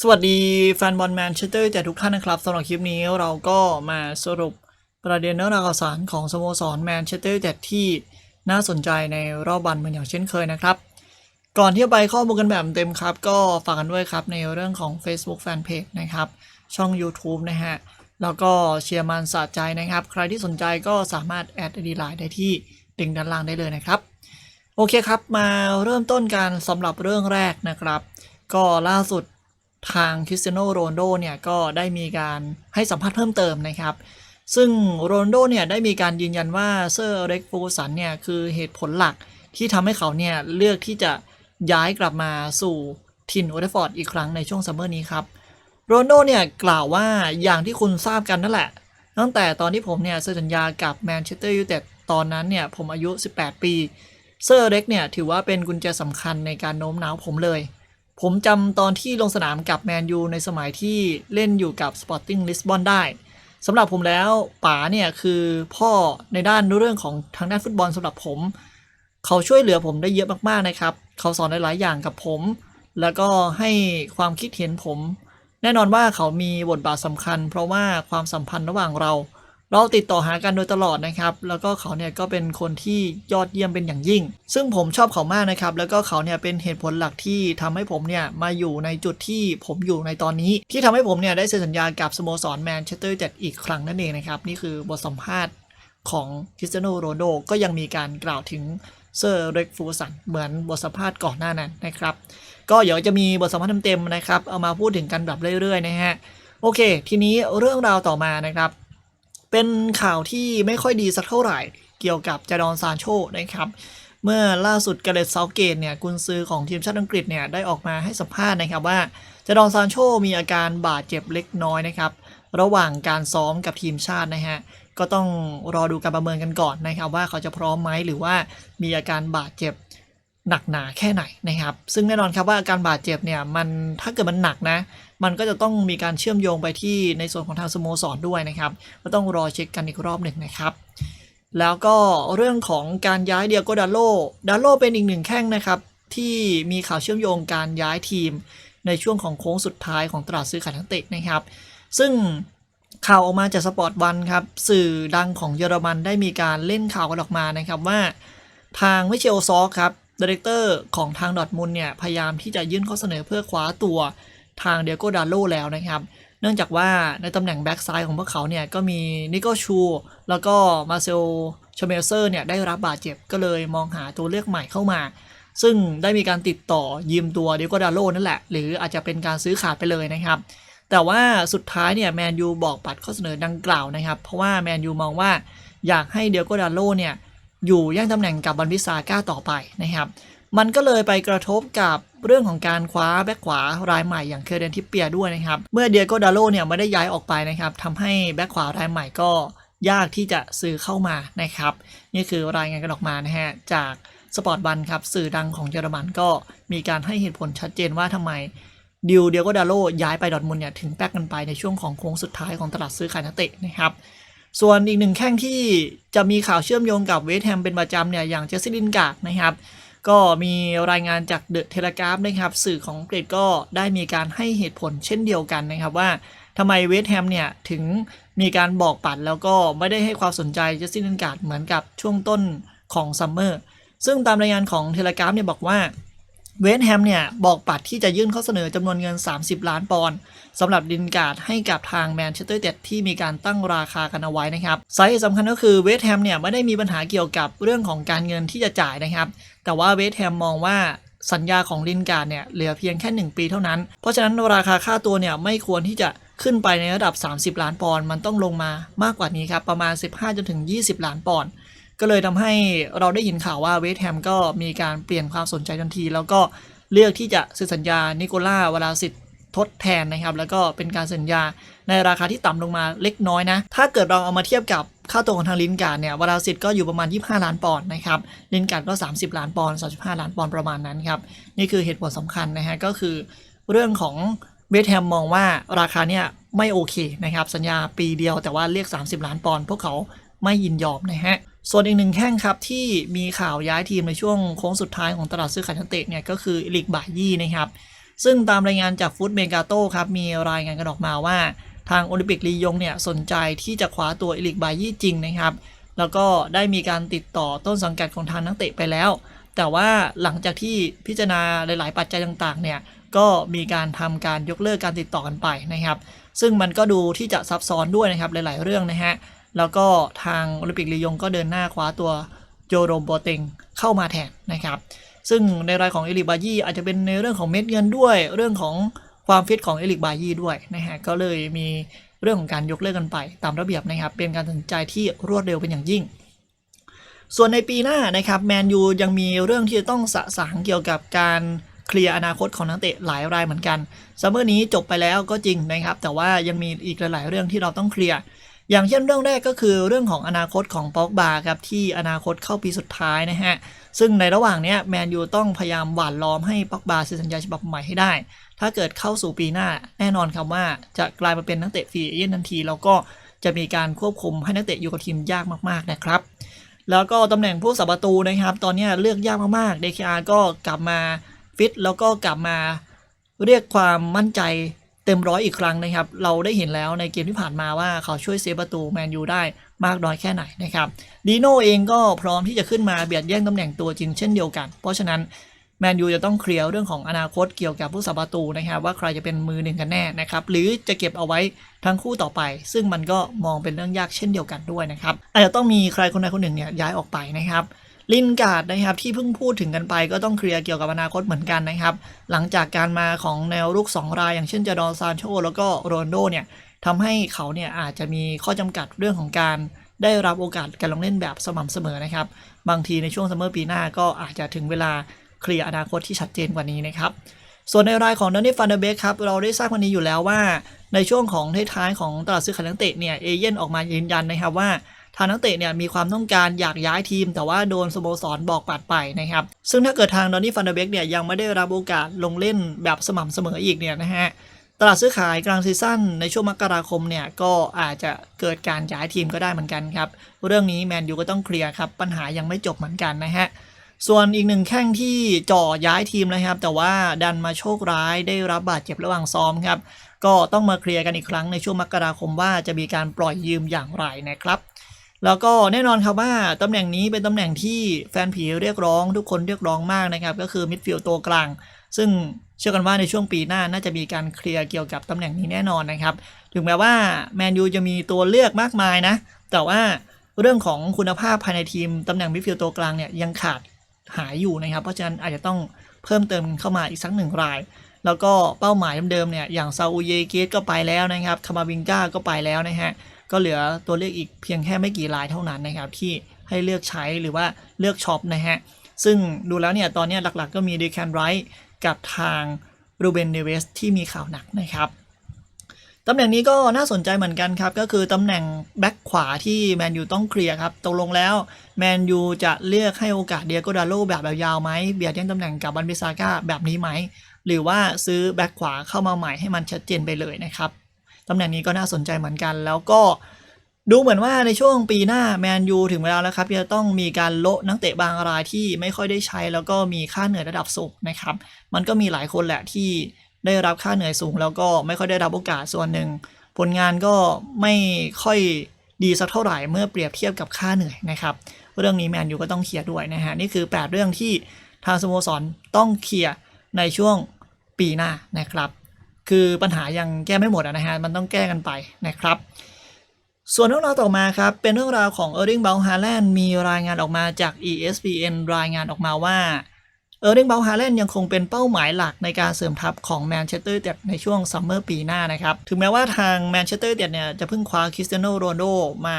สวัสดีแฟนบอลแมนเชสเตอร์แต่ทุกท่านนะครับสำหรับคลิปนี้เราก็มาสรุปประเด็นเรื่องราวข่าวสารของสโมสรแมนเชสเตอร์แต่ที่น่าสนใจในรอบวันเหมือนอย่างเช่นเคยนะครับ ก่อนที่จะไปข้อมูลกันแบบเต็มครับ ก็ฝากกันด้วยครับในเรื่องของ Facebook Fanpage นะครับ ช่อง YouTube นะฮะ แล้วก็เชียร์มันสะใจนะครับ ใครที่สนใจก็สามารถแอดดีไลน์ได้ที่ลิงด้านล่างได้เลยนะครับ โอเคครับมาเริ่มต้นกันสำหรับเรื่องแรกนะครับ ก็ล่าสุด ทางคริสเตียโนโรนโดเนี่ยก็ได้มีการให้สัมภาษณ์เพิ่มเติมนะครับ ซึ่งโรนโดเนี่ยได้มีการยืนยันว่าเซอร์เร็กฟูสันเนี่ยคือเหตุผลหลักที่ทำให้เขาเนี่ยเลือกที่จะย้ายกลับมาสู่ทินโอเดฟอร์ดอีกครั้งในช่วงซัมเมอร์นี้ครับโรนโดเนี่ยกล่าวว่าอย่างที่คุณทราบกันนั่นแหละ ตั้งแต่ตอนที่ผมเนี่ยเซ็นสัญญากับแมนเชสเตอร์ยูไนเต็ดตอนนั้นเนี่ยผมอายุ 18 ปี เซอร์เร็กเนี่ยถือว่าเป็นกุญแจสำคัญในการโน้มน้าวผมเลย ผมจำตอนที่ลงสนามกับแมนยูในสมัยที่เล่นอยู่กับ Sporting Lisbon ได้สำหรับผมแล้วป๋าเนี่ยคือพ่อในด้านเรื่องของทางด้านฟุตบอลสำหรับผม เขาช่วยเหลือผมได้เยอะมากๆนะครับ เขาสอนหลายๆอย่างกับผม แล้วก็ให้ความคิดเห็นผม แน่นอนว่าเขามีบทบาทสำคัญ เพราะว่าความสัมพันธ์ระหว่างเรา เราติดต่อหากันโดยตลอดนะครับ แล้วก็เขาเนี่ยก็เป็นคนที่ยอดเยี่ยมเป็นอย่างยิ่ง ซึ่งผมชอบเขามากนะครับ แล้วก็เขาเนี่ยเป็นเหตุผลหลักที่ทำให้ผมเนี่ยมาอยู่ในจุดที่ผมอยู่ในตอนนี้ ที่ทำให้ผมเนี่ยได้เซ็นสัญญากับสโมสรแมนเชสเตอร์ยูไนเต็ดอีกครั้งนั่นเองนะครับ นี่คือบทสัมภาษณ์ของคริสเตียโนโรนโดก็ยังมีการกล่าวถึงเซอร์เร็กฟูสันเหมือนบทสัมภาษณ์ก่อนหน้านั้นนะครับ ก็เดี๋ยวจะมีบทสัมภาษณ์เต็มๆนะครับ เอามาพูดถึงกันแบบเรื่อยๆนะฮะ โอเค ทีนี้เรื่องราวต่อมานะครับ เป็นข่าวที่ไม่ค่อยดีสักเท่าไหร่เกี่ยวกับจาดอนซานโชนะครับเมื่อล่าสุดกาเลตเซาเกตเนี่ยกุนซือของทีมชาติอังกฤษเนี่ยได้ออกมาให้สัมภาษณ์นะครับว่าจาดอนซานโชมีอาการบาดเจ็บเล็กน้อยนะครับระหว่างการซ้อมกับทีมชาตินะฮะก็ต้องรอดูการประเมินกันก่อนนะครับว่าเขาจะพร้อมไหมหรือว่ามีอาการบาดเจ็บ หนักหนาแค่ไหนนะครับ ซึ่งแน่นอนครับว่าอาการบาดเจ็บเนี่ยมันถ้าเกิดมันหนักนะ มันก็จะต้องมีการเชื่อมโยงไปที่ในส่วนของทางสโมสรด้วยนะครับ ก็ต้องรอเช็คกันอีกรอบหนึ่งนะครับ แล้วก็เรื่องของการย้ายเดียโกดาโลดาโลเป็นอีกหนึ่งแข้งนะครับ ที่มีข่าวเชื่อมโยงการย้ายทีมในช่วงของโค้งสุดท้ายของตลาดซื้อขายนักเตะนะครับ ซึ่งข่าวออกมาจากสปอร์ตวันครับ สื่อดังของเยอรมันได้มีการเล่นข่าวกันออกมานะครับว่า ทางมิเชลซอกครับ ดีเรคเตอร์ของทางดอทมุนเนี่ยพยายามที่จะยื่นข้อเสนอเพื่อคว้าตัวทางเดียโกดาโลแล้วนะครับ เนื่องจากว่าในตำแหน่งแบ็กซ้ายของพวกเขาเนี่ยก็มีนิโกชูแล้วก็มาเซลชเมลเซอร์เนี่ยได้รับบาดเจ็บก็เลยมองหาตัวเลือกใหม่เข้ามา ซึ่งได้มีการติดต่อยืมตัวเดียโกดาโลนั่นแหละ หรืออาจจะเป็นการซื้อขาดไปเลยนะครับแต่ว่าสุดท้ายเนี่ยแมนยูบอกปัดข้อเสนอดังกล่าวนะครับ เพราะว่าแมนยูมองว่าอยากให้เดียโกดาโลเนี่ย อยู่ย่งตำแหน่งกับบันวิซาก้าต่อไปนะครับ มันก็เลยไปกระทบกับเรื่องของการคว้าแบ็คขวารายใหม่อย่างเคเดนทิปเปียด้วยนะครับ เมื่อเดียโกดาโลเนี่ยไม่ได้ย้ายออกไปนะครับทำให้แบ็คขวารายใหม่ก็ยากที่จะซื้อเข้ามานะครับ นี่คือรายงานกันออกมานะฮะจากสปอร์ตบันครับสื่อดังของเยอรมันก็มีการให้เหตุผลชัดเจนว่าทำไมดิวเดียโกดาโลย้ายไปดอทมุนเนี่ยถึงแป๊กกันไปในช่วงของโค้งสุดท้ายของตลาดซื้อขายนักเตะนะครับ ส่วนอีกหนึ่งแข้งที่จะมีข่าวเชื่อมโยงกับเวสต์แฮมเป็นประจำเนี่ยอย่างเจสซี่ลินการ์ดนะครับ ก็มีรายงานจากเดอะเทเลกราฟนะครับ สื่อของอังกฤษก็ได้มีการให้เหตุผลเช่นเดียวกันนะครับว่าทำไมเวสต์แฮมเนี่ยถึงมีการบอกปัดแล้วก็ไม่ได้ให้ความสนใจเจสซี่ลินการ์ดเหมือนกับช่วงต้นของซัมเมอร์ซึ่งตามรายงานของเทเลกราฟเนี่ยบอกว่า เวสแฮมเนี่ยบอกปัดที่จะยื่นข้อเสนอจำนวนเงิน 30 ล้านปอนด์สำหรับดินการ์ดให้กับทางแมนเชสเตอร์ยูไนเต็ดที่มีการตั้งราคากันเอาไว้นะครับสาเหตุสำคัญก็คือเวสแฮมเนี่ยไม่ได้มีปัญหาเกี่ยวกับเรื่องของการเงินที่จะจ่ายนะครับ แต่ว่าเวสแฮมมองว่าสัญญาของลินการ์ดเนี่ยเหลือเพียงแค่ 1 ปีเท่านั้น เพราะฉะนั้นราคาค่าตัวเนี่ยไม่ควรที่จะขึ้นไปในระดับ 30 ล้านปอนด์มันต้องลงมามากกว่านี้ครับประมาณ 15จนถึง 20 ล้านปอนด์ ก็เลยทำให้เราได้ยินข่าวว่าเวสต์แฮมก็มีการเปลี่ยนความสนใจทันที แล้วก็เลือกที่จะเซ็นสัญญานิโคล่าวลาสิทธิ์ทดแทนนะครับ แล้วก็เป็นการสัญญาในราคาที่ต่ำลงมาเล็กน้อยนะ ถ้าเกิดเราเอามาเทียบกับค่าตัวของทางลินการ์ดเนี่ยวลาสิทธิ์ก็อยู่ประมาณ 25 ล้านปอนด์นะครับลินการ์ดก็ 30 ล้านปอนด์35 ล้านปอนด์ประมาณนั้นครับ นี่คือเหตุผลสำคัญนะฮะก็คือเรื่องของเวสแฮมมองว่าราคาเนี่ยไม่โอเคนะครับ สัญญาปีเดียวแต่ว่าเรียก 30 ล้านปอนด์พวกเขาไม่ยินยอมนะฮะ ส่วนอีกหนึ่งแข้งครับที่มีข่าวย้ายทีมในช่วงโค้งสุดท้ายของตลาดซื้อขายนักเตะเนี่ยก็คืออิลิกบายี่นะครับซึ่งตามรายงานจากฟุตเมกาโต้ครับมีรายงานกันออกมาว่าทางโอลิมปิกลียงเนี่ยสนใจที่จะคว้าตัวเอลิกบายี่จริงนะครับ แล้วก็ได้มีการติดต่อต้นสังกัดของทางนักเตะไปแล้ว แต่ว่าหลังจากที่พิจารณาหลาย ๆ ปัจจัยต่างๆ เนี่ยก็มีการทำการยกเลิกการติดต่อกันไปนะครับ ซึ่งมันก็ดูที่จะซับซ้อนด้วยนะครับหลาย ๆ เรื่องนะฮะ แล้วก็ทางโอลิมปิกลียงก็เดินหน้าคว้าตัวโจโรมโบเตงเข้ามาแทนนะครับ ซึ่งในรายของเอลิกบายี่อาจจะเป็นในเรื่องของเม็ดเงินด้วย เรื่องของความฟิตของเอลิกบายี่ด้วยนะฮะก็เลยมีเรื่องของการยกเลิกกันไปตามระเบียบนะครับ เป็นการตัดสินใจที่รวดเร็วเป็นอย่างยิ่ง ส่วนในปีหน้านะครับแมนยูยังมีเรื่องที่จะต้องสะสางเกี่ยวกับการเคลียร์อนาคตของนักเตะหลายรายเหมือนกันซัมเมอร์นี้จบไปแล้วก็จริงนะครับ แต่ว่ายังมีอีกหลายๆเรื่องที่เราต้องเคลียร์ อย่างเช่นเรื่องแรกก็คือเรื่องของอนาคตของป็อกบาครับที่อนาคตเข้าปีสุดท้ายนะฮะ ซึ่งในระหว่างนี้แมนยูต้องพยายามหว่านล้อมให้ป็อกบาเซ็นสัญญาฉบับใหม่ให้ได้ ถ้าเกิดเข้าสู่ปีหน้าแน่นอนครับว่าจะกลายมาเป็นนักเตะฟรีเอเย่นทันที แล้วก็จะมีการควบคุมให้นักเตะอยู่กับทีมยากมากๆนะครับ แล้วก็ตำแหน่งผู้สับประตูนะครับ ตอนนี้เลือกยากมากๆ DKR ก็กลับมาฟิตแล้วก็กลับมาเรียกความมั่นใจ เต็มร้อยอีกครั้งนะครับ เราได้เห็นแล้วในเกมที่ผ่านมาว่าเขาช่วยเซฟประตูแมนยูได้มากน้อยแค่ไหนนะครับดีโน่เองก็พร้อมที่จะขึ้นมาเบียดแย่งตำแหน่งตัวจริงเช่นเดียวกัน เพราะฉะนั้นแมนยูจะต้องเคลียร์เรื่องของอนาคตเกี่ยวกับผู้สับประตูนะครับ ว่าใครจะเป็นมือหนึ่งกันแน่นะครับ หรือจะเก็บเอาไว้ทั้งคู่ต่อไป ซึ่งมันก็มองเป็นเรื่องยากเช่นเดียวกันด้วยนะครับอาจจะต้องมีใครคนใดคนหนึ่งเนี่ยย้ายออกไปนะครับ ลินการ์ดนะครับที่เพิ่งพูดถึงกันไปก็ต้องเคลียร์เกี่ยวกับอนาคตเหมือนกันนะครับ หลังจากการมาของแนวรุก 2 ราย อย่างเช่นจาดอนซานโชแล้วก็โรนโดเนี่ยทำให้เขาเนี่ยอาจจะมีข้อจำกัดเรื่องของการได้รับโอกาสการลงเล่นแบบสม่ำเสมอนะครับ บางทีในช่วงซัมเมอร์ปีหน้าก็อาจจะถึงเวลาเคลียร์อนาคตที่ชัดเจนกว่านี้นะครับส่วนในรายของดอนนี่ฟันเดเบกครับเราได้ทราบวันนี้อยู่แล้วว่า ในช่วงของท้ายๆของตลาดซื้อขายนักเตะเนี่ยเอเย่นออกมายืนยันนะครับว่า ทางนักเตะเนี่ยมีความต้องการอยากย้ายทีม แต่ว่าโดนสโมสรบอกปัดไปนะครับ ซึ่งถ้าเกิดทางดอนนี่ฟันเดเบกเนี่ยยังไม่ได้รับโอกาสลงเล่นแบบสม่ำเสมออีกเนี่ยนะฮะตลาดซื้อขายกลางซีซั่นในช่วงมกราคมเนี่ยก็อาจจะเกิดการย้ายทีมก็ได้เหมือนกันครับ เรื่องนี้แมนยูก็ต้องเคลียร์ครับ ปัญหายังไม่จบเหมือนกันนะฮะส่วนอีกหนึ่งแข้งที่จ่อย้ายทีมนะครับ แต่ว่าดันมาโชคร้ายได้รับบาดเจ็บระหว่างซ้อมครับ ก็ต้องมาเคลียร์กันอีกครั้งในช่วงมกราคมว่าจะมีการปล่อยยืมอย่างไรนะครับ แล้วก็แน่นอนครับว่าตำแหน่งนี้เป็นตำแหน่งที่แฟนผีเรียกร้อง ทุกคนเรียกร้องมากนะครับ ก็คือมิดฟิลด์ตัวกลาง ซึ่งเชื่อกันว่าในช่วงปีหน้าน่าจะมีการเคลียร์เกี่ยวกับตำแหน่งนี้แน่นอนนะครับ ถึงแม้ว่าแมนยูจะมีตัวเลือกมากมายนะ แต่ว่าเรื่องของคุณภาพภายในทีมตำแหน่งมิดฟิลด์ตัวกลางเนี่ยยังขาดหายอยู่นะครับ เพราะฉะนั้นอาจจะต้องเพิ่มเติมเข้ามาอีกสักหนึ่งราย แล้วก็เป้าหมายเดิมๆเนี่ยอย่างซาอูเยเกตก็ไปแล้วนะครับคามาบิงกาก็ไปแล้วนะฮะ ก็เหลือตัวเลขอีกเพียงแค่ไม่กี่รายเท่านั้นนะครับที่ให้เลือกใช้หรือว่าเลือกช็อปนะฮะ ซึ่งดูแล้วเนี่ยตอนนี้หลักๆก็มีเดคันไรท์กับทางรูเบนเนเวสที่มีข่าวหนักนะครับตำแหน่งนี้ก็น่าสนใจเหมือนกันครับ ก็คือตำแหน่งแบ็คขวาที่แมนยูต้องเคลียร์ครับตกลงแล้วแมนยูจะเลือกให้โอกาสเดียโกดาโลแบบยาวๆไหมเบียดแย่งตำแหน่งกับบันเบซาก้าแบบนี้ไหม หรือว่าซื้อแบ็คขวาเข้ามาใหม่ให้มันชัดเจนไปเลยนะครับ ตำแหน่งนี้ก็น่าสนใจเหมือนกัน แล้วก็ดูเหมือนว่าในช่วงปีหน้าแมนยูถึงเวลาแล้วครับที่จะต้องมีการโละนักเตะบางรายที่ไม่ค่อยได้ใช้ แล้วก็มีค่าเหนื่อยระดับสูงนะครับ มันก็มีหลายคนแหละที่ได้รับค่าเหนื่อยสูง แล้วก็ไม่ค่อยได้รับโอกาสส่วนหนึ่ง ผลงานก็ไม่ค่อยดีสักเท่าไหร่เมื่อเปรียบเทียบกับค่าเหนื่อยนะครับ เรื่องนี้แมนยูก็ต้องเคลียร์ด้วยนะฮะนี่คือ 8 เรื่องที่ทางสโมสรต้องเคลียร์ในช่วงปีหน้านะครับ คือปัญหายังแก้ไม่หมดนะฮะมันต้องแก้กันไปนะครับส่วนเรื่องราวต่อมาครับ เป็นเรื่องราวของเออร์ i ิงเบลฮาแลนด์มีรายงานออกมาจาก ESPN รายงานออกมาว่าเออร์ i ิงเบลฮาแลนด์ยังคงเป็นเป้าหมายหลักในการเสริมทัพของแมนเชสเตอร์เต็ดในช่วงซัมเมอร์ปีหน้านะครับ ถึงแม้ว่าทางแมนเชสเตอร์เต็ดเนี่ยจะเพิ่งคว้าคริสเตียโนโรนโดมา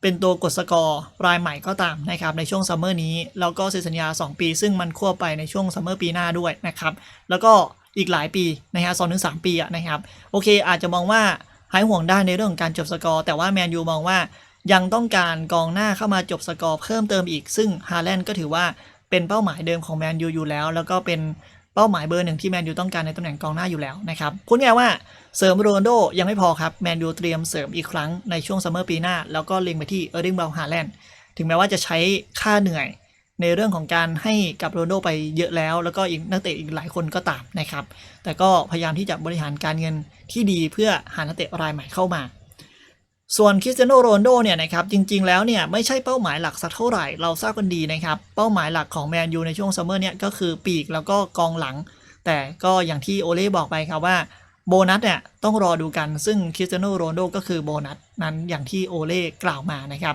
เป็นตัวกดสกอร์รายใหม่ก็ตามนะครับในช่วงซัมเมอร์นี้ แล้วก็เซ็นสัญญา 2 ปี ซึ่งมันควบไปในช่วงซัมเมอร์ปีหน้าด้วยนะครับแล้วก็ อีกหลายปีนะฮะสองถึงสามปีอะนะครับโอเค อาจจะมองว่าหายห่วงได้ในเรื่องของการจบสกอร์แต่ว่าแมนยูมองว่ายังต้องการกองหน้าเข้ามาจบสกอร์เพิ่มเติมอีก ซึ่งฮาแลนด์ก็ถือว่าเป็นเป้าหมายเดิมของแมนยูอยู่แล้ว แล้วก็เป็นเป้าหมายเบอร์หนึ่งที่แมนยูต้องการในตำแหน่งกองหน้าอยู่แล้วนะครับพูดง่ายว่าเสริมโรนโดยังไม่พอครับแมนยูเตรียมเสริมอีกครั้งในช่วงซัมเมอร์ปีหน้า แล้วก็เล็งไปที่เออร์ดิงเบลฮาแลนด์ถึงแม้ว่าจะใช้ค่าเหนื่อย ในเรื่องของการให้กับโรนโดไปเยอะแล้ว แล้วก็อีกนักเตะอีกหลายคนก็ตามนะครับ แต่ก็พยายามที่จะบริหารการเงินที่ดีเพื่อหานักเตะรายใหม่เข้ามา ส่วนคริสเตียโนโรนโดเนี่ยนะครับจริงๆแล้วเนี่ยไม่ใช่เป้าหมายหลักสักเท่าไหร่เราทราบกันดีนะครับเป้าหมายหลักของแมนยูในช่วงซัมเมอร์เนี่ยก็คือปีกแล้วก็กองหลัง แต่ก็อย่างที่โอเล่บอกไปครับว่าโบนัสเนี่ยต้องรอดูกันซึ่งคริสเตียโนโรนโดก็คือโบนัสนั้นอย่างที่โอเล่กล่าวมานะครับ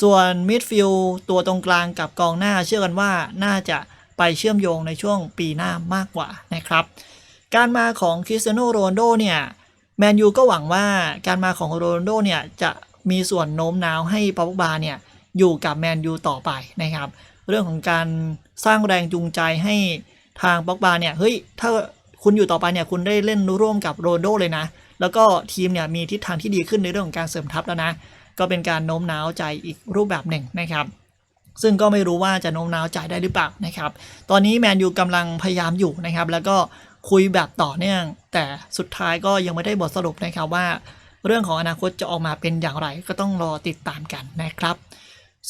ส่วนมิดฟิลด์ตัวตรงกลางกับกองหน้าเชื่อกันว่าน่าจะไปเชื่อมโยงในช่วงปีหน้ามากกว่านะครับ การมาของคริสเตียโนโรนโดเนี่ยแมนยูก็หวังว่าการมาของโรนโดเนี่ยจะมีส่วนโน้มน้าวให้ปาปบาเนี่ยอยู่กับแมนยูต่อไปนะครับ เรื่องของการสร้างแรงจูงใจให้ทางปาปบาเนี่ยเฮ้ยถ้าคุณอยู่ต่อไปเนี่ยคุณได้เล่นร่วมกับโรนโดเลยนะ แล้วก็ทีมเนี่ยมีทิศทางที่ดีขึ้นในเรื่องของการเสริมทัพแล้วนะ ก็เป็นการโน้มน้าวใจอีกรูปแบบหนึ่งนะครับ ซึ่งก็ไม่รู้ว่าจะโน้มน้าวใจได้หรือเปล่านะครับ ตอนนี้แมนยูกำลังพยายามอยู่นะครับ แล้วก็คุยแบบต่อเนื่อง แต่สุดท้ายก็ยังไม่ได้บทสรุปนะครับว่า เรื่องของอนาคตจะออกมาเป็นอย่างไรก็ต้องรอติดตามกันนะครับ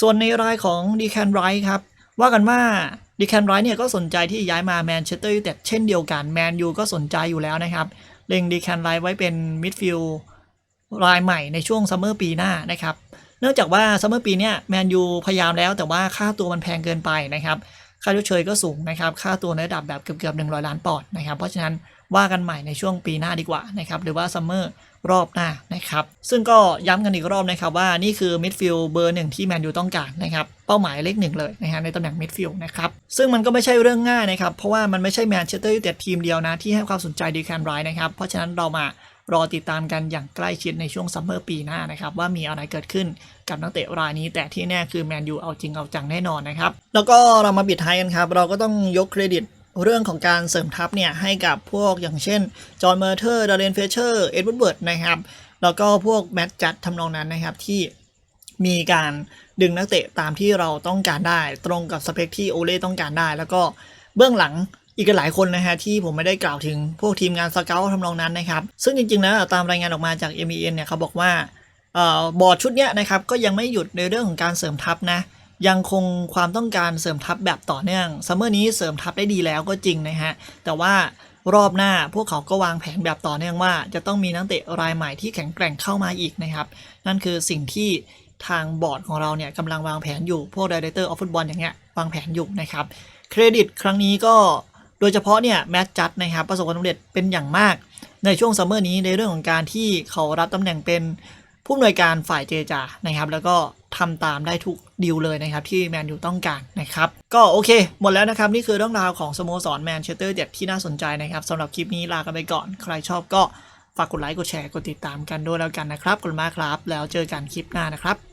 ส่วนในรายของดีแคนไรท์ครับว่ากันว่าดีแคนไรท์เนี่ยก็สนใจที่ย้ายมาแมนเชสเตอร์ยูไนเต็ดเช่นเดียวกันแมนยูก็สนใจอยู่แล้วนะครับ เล็งดีแคนไรท์ไว้เป็นมิดฟิลด์ รายใหม่ในช่วงซัมเมอร์ปีหน้านะครับ เนื่องจากว่าซัมเมอร์ปีนี้แมนยูพยายามแล้วแต่ว่าค่าตัวมันแพงเกินไปนะครับค่าชดเชยก็สูงนะครับ ค่าตัวในระดับแบบเกือบๆ100ล้านปอนด์นะครับ เพราะฉะนั้นว่ากันใหม่ในช่วงปีหน้าดีกว่านะครับ หรือว่าซัมเมอร์รอบหน้านะครับ ซึ่งก็ย้ำกันอีกรอบนะครับว่านี่คือมิดฟิลด์เบอร์หนึ่งที่แมนยูต้องการนะครับ เป้าหมายเลขหนึ่งเลยนะฮะในตำแหน่งมิดฟิลด์นะครับ ซึ่งมันก็ไม่ใช่เรื่องง่ายนะครับ เพราะว่ามันไม่ใช่แมนเชสเตอร์ยูไนเต็ดทีมเดียวนะที่ให้ความสนใจดีแคนไรท์นะครับ เพราะฉะนั้นเรามา รอติดตามกันอย่างใกล้ชิดในช่วงซัมเมอร์ปีหน้านะครับว่ามีอะไรเกิดขึ้นกับนักเตะรายนี้ แต่ที่แน่คือแมนยูเอาจริงเอาจังแน่นอนนะครับ แล้วก็เรามาปิดท้ายกันครับ เราก็ต้องยกเครดิตเรื่องของการเสริมทัพเนี่ยให้กับพวกอย่างเช่น จอห์นเมอร์เทอร์ดาร์เรนเฟเชอร์ เอ็ดเวูดเบิร์ดนะครับ แล้วก็พวกแมตจัดทำนองนั้นนะครับที่มีการดึงนักเตะตามที่เราต้องการได้ ตรงกับสเปคที่โอเล่ต้องการได้ แล้วก็เบื้องหลัง อีกหลายคนนะฮะที่ผมไม่ได้กล่าวถึงพวกทีมงานสเกลทำนองนั้นนะครับ ซึ่งจริงๆแล้วตามรายงานออกมาจาก m อ n เนี่ยเขาบอกว่าออบอร์ดชุดเนี้ยนะครับก็ยังไม่หยุดในเรื่องของการเสริมทัพนะยังคงความต้องการเสริมทัพแบบต่อเนื่องซัมเมอร์นี้เสริมทัพได้ดีแล้วก็จริงนะฮะแต่ว่ารอบหน้าพวกเขาก็วางแผนแบบต่อเนื่องว่า จะต้องมีนักเตะรายใหม่ที่แข็งแกร่งเข้ามาอีกนะครับ นั่นคือสิ่งที่ทางบอร์ดของเราเนี่ยกำลังวางแผนอยู่พวก Director of Football อย่างเงี้ยวางแผนอยู่นะครับ เครดิตครั้งนี้ก็ โดยเฉพาะเนี่ยแมตจัดนะครับประสบความสำเร็จเป็นอย่างมาก ในช่วงซัมเมอร์นี้ในเรื่องของการที่เขารับตำแหน่งเป็นผู้อำนวยการฝ่ายเจจานะครับ แล้วก็ทำตามได้ทุกดีลเลยนะครับ ที่แมนยูต้องการนะครับ ก็โอเค หมดแล้วนะครับ นี่คือเรื่องราวของสโมสรแมนเชสเตอร์เด็ดที่น่าสนใจนะครับสำหรับคลิปนี้ลากันไปก่อน ใครชอบก็ฝากกดไลค์กดแชร์กดติดตามกันด้วยแล้วกันนะครับขอบคุณมากครับ แล้วเจอกันคลิปหน้านะครับ